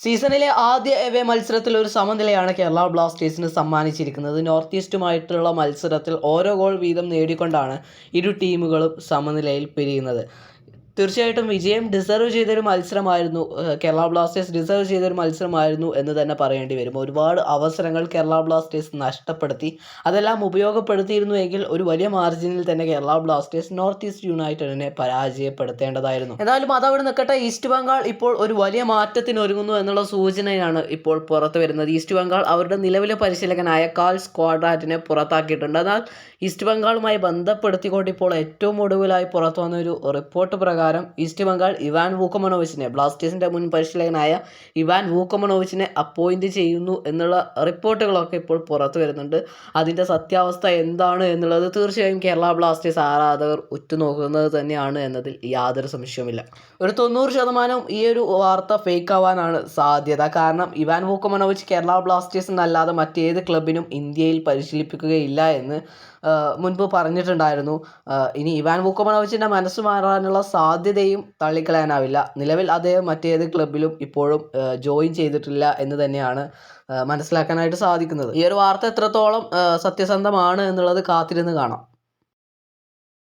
സീസണിലെ ആദ്യ എവേ മത്സരത്തിൽ ഒരു സമനിലയാണ് കേരള ബ്ലാസ്റ്റേഴ്സിന് സമ്മാനിച്ചിരിക്കുന്നത്. നോർത്ത് ഈസ്റ്റുമായിട്ടുള്ള മത്സരത്തിൽ ഓരോ ഗോൾ വീതം നേടിക്കൊണ്ടാണ് ഇരു ടീമുകളും സമനിലയിൽ പിരിയുന്നത്. തീർച്ചയായിട്ടും വിജയം ഡിസർവ് ചെയ്തൊരു മത്സരമായിരുന്നു കേരള ബ്ലാസ്റ്റേഴ്സ് ഡിസർവ് ചെയ്തൊരു മത്സരമായിരുന്നു എന്ന് തന്നെ പറയേണ്ടി വരും. ഒരുപാട് അവസരങ്ങൾ കേരള ബ്ലാസ്റ്റേഴ്സ് നഷ്ടപ്പെടുത്തി. അതെല്ലാം ഉപയോഗപ്പെടുത്തിയിരുന്നു എങ്കിൽ ഒരു വലിയ മാർജിനിൽ തന്നെ കേരള ബ്ലാസ്റ്റേഴ്സ് നോർത്ത് ഈസ്റ്റ് യുണൈറ്റഡിനെ പരാജയപ്പെടുത്തേണ്ടതായിരുന്നു. എന്നാലും അതവിടെ നിൽക്കട്ടെ. ഈസ്റ്റ് ബംഗാൾ ഇപ്പോൾ ഒരു വലിയ മാറ്റത്തിന് ഒരുങ്ങുന്നു എന്നുള്ള സൂചനയാണ് ഇപ്പോൾ പുറത്തു വരുന്നത്. ഈസ്റ്റ് ബംഗാൾ അവരുടെ നിലവിലെ പരിശീലകനായ കാൽ സ്ക്വാഡ്രാറ്റിനെ പുറത്താക്കിയിട്ടുണ്ട്. എന്നാൽ ഈസ്റ്റ് ബംഗാളുമായി ബന്ധപ്പെടുത്തിക്കൊണ്ട് ഇപ്പോൾ ഏറ്റവും ഒടുവിലായി പുറത്തു വന്ന ഒരു റിപ്പോർട്ട് പ്രകാരം ഈസ്റ്റ് ബംഗാൾ ഇവാൻ വൂക്കമനോവിച്ചിനെ ബ്ലാസ്റ്റേഴ്സിന്റെ മുൻ പരിശീലകനായ ഇവാൻ വൂക്കമനോവിച്ചിനെ അപ്പോയിന്റ് ചെയ്യുന്നു എന്നുള്ള റിപ്പോർട്ടുകളൊക്കെ ഇപ്പോൾ പുറത്തു വരുന്നുണ്ട്. അതിന്റെ സത്യാവസ്ഥ എന്താണ് എന്നുള്ളത് തീർച്ചയായും കേരള ബ്ലാസ്റ്റേഴ്സ് ആരാധകർ ഉറ്റുനോക്കുന്നത് തന്നെയാണ് എന്നതിൽ യാതൊരു സംശയവുമില്ല. ഒരു തൊണ്ണൂറ് ശതമാനം ഈ ഒരു വാർത്ത ഫേക്ക് ആവാനാണ് സാധ്യത. കാരണം ഇവാൻ വൂക്കമനോവിച്ച് കേരള ബ്ലാസ്റ്റേഴ്സ് എന്നല്ലാതെ മറ്റേത് ക്ലബിനും ഇന്ത്യയിൽ പരിശീലിപ്പിക്കുകയില്ല എന്ന് മുൻപ് പറഞ്ഞിട്ടുണ്ടായിരുന്നു. ഇനി ഇവാൻ വൂക്കമനോവിച്ചിന്റെ മനസ്സ് മാറാനുള്ള സാധ്യതയും തള്ളിക്കളയാനാവില്ല. നിലവിൽ അദ്ദേഹം മറ്റേത് ക്ലബിലും ഇപ്പോഴും ജോയിൻ ചെയ്തിട്ടില്ല എന്ന് തന്നെയാണ് മനസ്സിലാക്കാനായിട്ട് സാധിക്കുന്നത്. ഈ ഒരു വാർത്ത എത്രത്തോളം സത്യസന്ധമാണ് എന്നുള്ളത് കാത്തിരുന്ന് കാണാം.